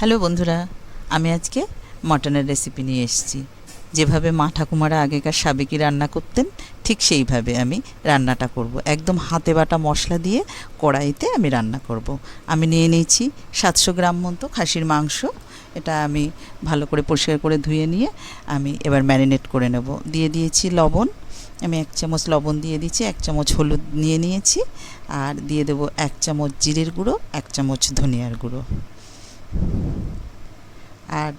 Hello বন্ধুরা, আমি আজকে মটনের রেসিপি নিয়ে এসেছি। যেভাবে মা ঠাকুমারা আগেকার সাবেকি রান্না করতেন, ঠিক সেইভাবে আমি রান্নাটা করব। একদম হাতে বাটা মশলা দিয়ে কড়াইতে আমি রান্না করব। আমি নিয়ে নিয়েছি সাতশো গ্রাম মতো খাসির মাংস। এটা আমি ভালো করে পরিষ্কার করে ধুয়ে নিয়ে আমি এবার ম্যারিনেট করে নেব। দিয়ে দিয়েছি লবণ। আমি এক চামচ লবণ দিয়ে দিয়েছি, এক চামচ হলুদ নিয়ে নিয়েছি। আর দিয়ে দেবো এক চামচ জিরের গুঁড়ো, এক চামচ ধনিয়ার গুঁড়ো। আর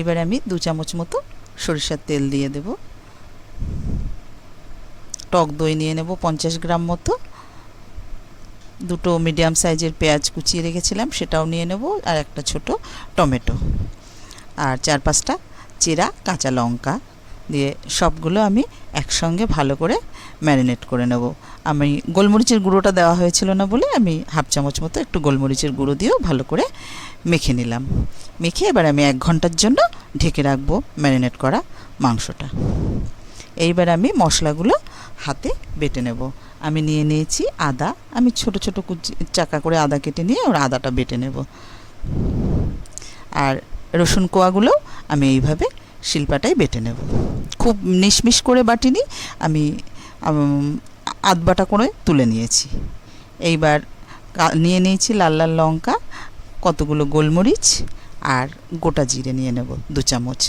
এবার আমি দু চামচ মতো সরিষার তেল দিয়ে দেব। টক দই নিয়ে নেব পঞ্চাশ গ্রাম মতো। দুটো মিডিয়াম সাইজের পেঁয়াজ কুচিয়ে রেখেছিলাম, সেটাও নিয়ে নেব আর একটা ছোট টমেটো। আর চার পাঁচটা চেরা কাঁচা লঙ্কা। দিয়ে সবগুলো আমি একসঙ্গে ভালো করে ম্যারিনেট করে নেব। আমি গোলমরিচের গুঁড়োটা দেওয়া হয়েছিল না বলে আমি হাফ চামচ মতো একটু গোলমরিচের গুঁড়ো দিয়েও ভালো করে মেখে নিলাম। মেখে এবার আমি এক ঘণ্টার জন্য ঢেকে রাখব ম্যারিনেট করা মাংসটা। এইবার আমি মশলাগুলো হাতে বেটে নেব। আমি নিয়ে নিয়েছি আদা। আমি ছোট ছোট কুচি, চাকা করে আদা কেটে নিয়ে ওর আদাটা বেটে নেব। আর রসুন কোয়াগুলোও আমি এইভাবে শিল্পাটাই বেটে নেব। খুব নিশমিশ করে বাটিনি, আমি আধ বাটা করে তুলে নিয়েছি। এইবার নিয়ে নিয়েছি লাল লাল লঙ্কা, কতগুলো গোলমরিচ আর গোটা জিরে নিয়ে নেব, দু চামচ।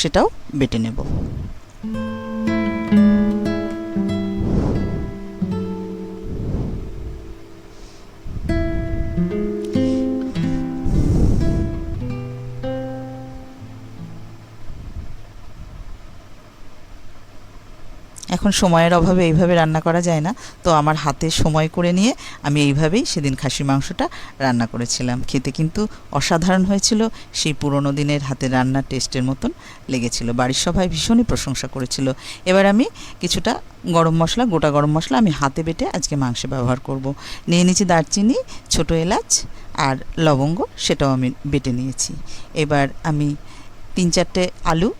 সেটাও বেটে নেব। এখন সময়ের অভাবে এইভাবে রান্না করা যায় না। তো আমার হাতে সময় করে নিয়ে আমি এইভাবেই সেদিন খাসির মাংসটা রান্না করেছিলাম। খেতে কিন্তু অসাধারণ হয়েছিল। সেই পুরনো দিনের হাতে রান্নার টেস্টের মতন লেগেছিল। বাড়ির সবাই ভীষণই প্রশংসা করেছিল। এবার আমি কিছুটা গরম মশলা, গোটা গরম মশলা আমি হাতে বেটে আজকে মাংসে ব্যবহার করব। নিয়ে নিয়েছি দারচিনি, ছোটো এলাচ আর লবঙ্গ, সেটাও আমি বেটে নিয়েছি। এবার আমি তিন চারটে আলু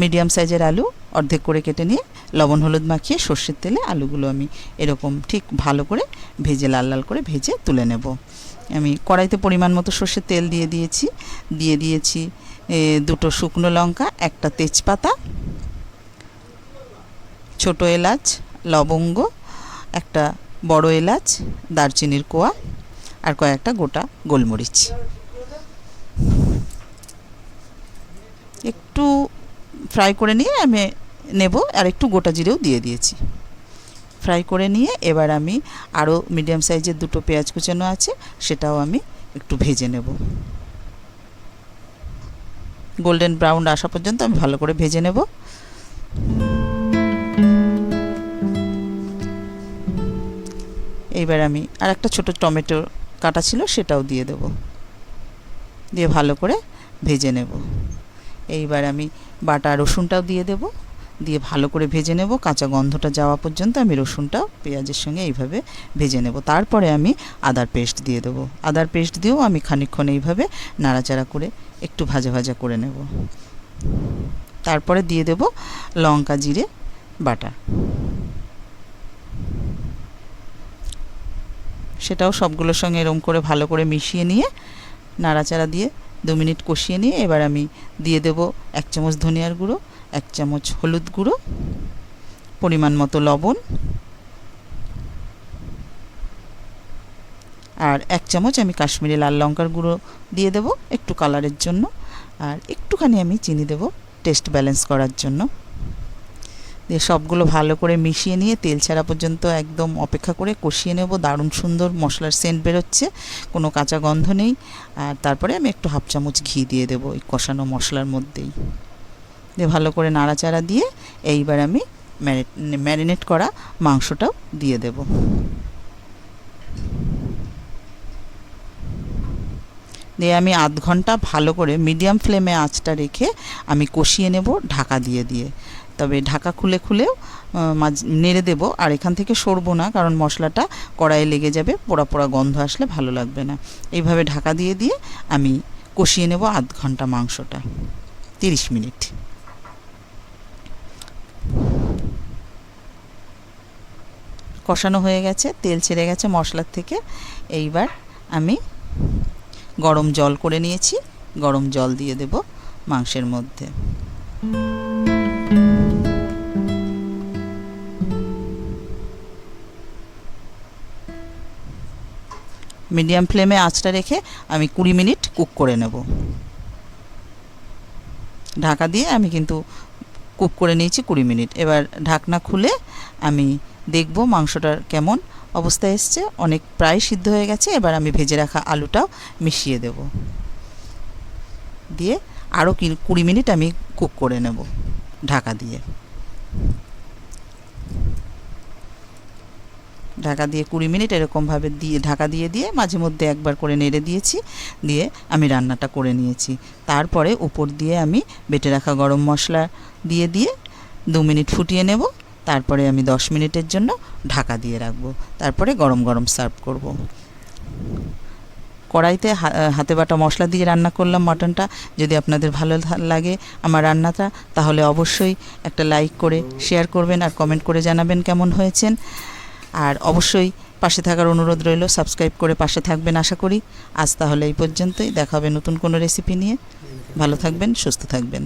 মিডিয়াম সাইজের আলু অর্ধেক করে কেটে নিয়ে লবণ হলুদ মাখিয়ে সর্ষের তেলে আলুগুলো আমি এরকম ঠিক ভালো করে ভেজে লাল লাল করে ভেজে তুলে নেব। আমি কড়াইতে পরিমাণ মতো সর্ষের তেল দিয়ে দিয়েছি। দিয়ে দিয়েছি দুটো শুকনো লঙ্কা, একটা তেজপাতা, ছোট এলাচ, লবঙ্গ, একটা বড় এলাচ, দারচিনির কোয়া আর কয়েকটা গোটা গোলমরিচ। একটু ফ্রাই করে নিয়ে আমি নেব, আর একটু গোটা জিরেও দিয়ে দিয়েছি। ফ্রাই করে নিয়ে এবার আমি আরও মিডিয়াম সাইজের দুটো পেঁয়াজ কুচানো আছে, সেটাও আমি একটু ভেজে নেব। গোল্ডেন ব্রাউন আসা পর্যন্ত আমি ভালো করে ভেজে নেব। এইবার আমি আর একটা ছোটো টমেটো কাটা ছিল, সেটাও দিয়ে দেব। দিয়ে ভালো করে ভেজে নেব। এইবার আমি বাটা রসুনটাও দিয়ে দেব। দিয়ে ভালো করে ভেজে নেব। কাঁচা গন্ধটা যাওয়া পর্যন্ত আমি রসুনটাও পেঁয়াজের সঙ্গে এইভাবে ভেজে নেব। তারপরে আমি আদার পেস্ট দিয়ে দেবো। আদার পেস্ট দিয়েও আমি খানিকক্ষণ এইভাবে নাড়াচাড়া করে একটু ভাজা ভাজা করে নেব। তারপরে দিয়ে দেব লঙ্কা জিরে বাটা। সেটাও সবগুলোর সঙ্গে এরম করে ভালো করে মিশিয়ে নিয়ে নাড়াচাড়া দিয়ে দু মিনিট কষিয়ে নিয়ে এবার আমি দিয়ে দেব এক চামচ ধনিয়ার গুঁড়ো, এক চামচ হলুদ গুঁড়ো, পরিমাণ মতো লবণ, আর এক চামচ আমি কাশ্মীরি লাল লঙ্কার গুঁড়ো দিয়ে দেব একটু কালারের জন্য, আর একটুখানি আমি চিনি দেব টেস্ট ব্যালেন্স করার জন্য। দিয়ে সবগুলো ভালো করে মিশিয়ে নিয়ে তেল ছাড়া পর্যন্ত একদম অপেক্ষা করে কষিয়ে নেব। দারুণ সুন্দর মশলার সেন্ট বেরোচ্ছে, কোনো কাঁচা গন্ধ নেই। আর তারপরে আমি একটু হাফ চামচ ঘি দিয়ে দেবো এই কষানো মশলার মধ্যেই। দিয়ে ভালো করে নাড়াচাড়া দিয়ে এইবার আমি ম্যারিনেট করা মাংসটাও দিয়ে দেব। দিয়ে আমি আধ ঘণ্টা ভালো করে মিডিয়াম ফ্লেমে আঁচটা রেখে আমি কষিয়ে নেব ঢাকা দিয়ে দিয়ে। তবে ঢাকা খুলে খুলেও মাঝ, নেড়ে দেব। আর এখান থেকে সরবো না, কারণ মশলাটা কড়াইয়ে লেগে যাবে, পোড়া পোড়া গন্ধ আসলে ভালো লাগবে না। এইভাবে ঢাকা দিয়ে দিয়ে আমি কষিয়ে নেব আধ ঘণ্টা মাংসটা। তিরিশ মিনিট। কষানো হয়ে গেছে, তেল ছেড়ে গেছে মশলার থেকে। এইবার আমি গরম জল করে নিয়েছি, গরম জল দিয়ে দেব মাংসের মধ্যে। মিডিয়াম ফ্লেমে আঁচটা রেখে আমি কুড়ি মিনিট কুক করে নেব। ঢাকা দিয়ে আমি কিন্তু কুক করে নিয়েছি কুড়ি মিনিট। এবার ঢাকনা খুলে আমি দেখব মাংসটার কেমন অবস্থায় এসছে। অনেক প্রায় সিদ্ধ হয়ে গেছে। এবার আমি ভেজে রাখা আলুটাও মিশিয়ে দেব। দিয়ে আরও কুড়ি মিনিট আমি কুক করে নেব ঢাকা দিয়ে। ঢাকা দিয়ে কুড়ি মিনিট এরকমভাবে দিয়ে, ঢাকা দিয়ে দিয়ে মাঝে মধ্যে একবার করে নেড়ে দিয়েছি, দিয়ে আমি রান্নাটা করে নিয়েছি। তারপরে উপর দিয়ে আমি বেটে রাখা গরম মশলা দিয়ে দিয়ে দু মিনিট ফুটিয়ে নেব। তারপরে আমি দশ মিনিটের জন্য ঢাকা দিয়ে রাখব। তারপরে গরম গরম সার্ভ করব। কড়াইতে হাতে বাটা মশলা দিয়ে রান্না করলাম মটনটা। যদি আপনাদের ভালো লাগে আমার রান্নাটা, তাহলে অবশ্যই একটা লাইক করে শেয়ার করবেন আর কমেন্ট করে জানাবেন কেমন হয়েছেন। আর অবশ্যই পাশে থাকার অনুরোধ রইল সাবস্ক্রাইব করে পাশে থাকবেন আশা করি। আজ তাহলে এই পর্যন্তই, দেখা হবে নতুন কোনো রেসিপি নিয়ে। ভালো থাকবেন, সুস্থ থাকবেন।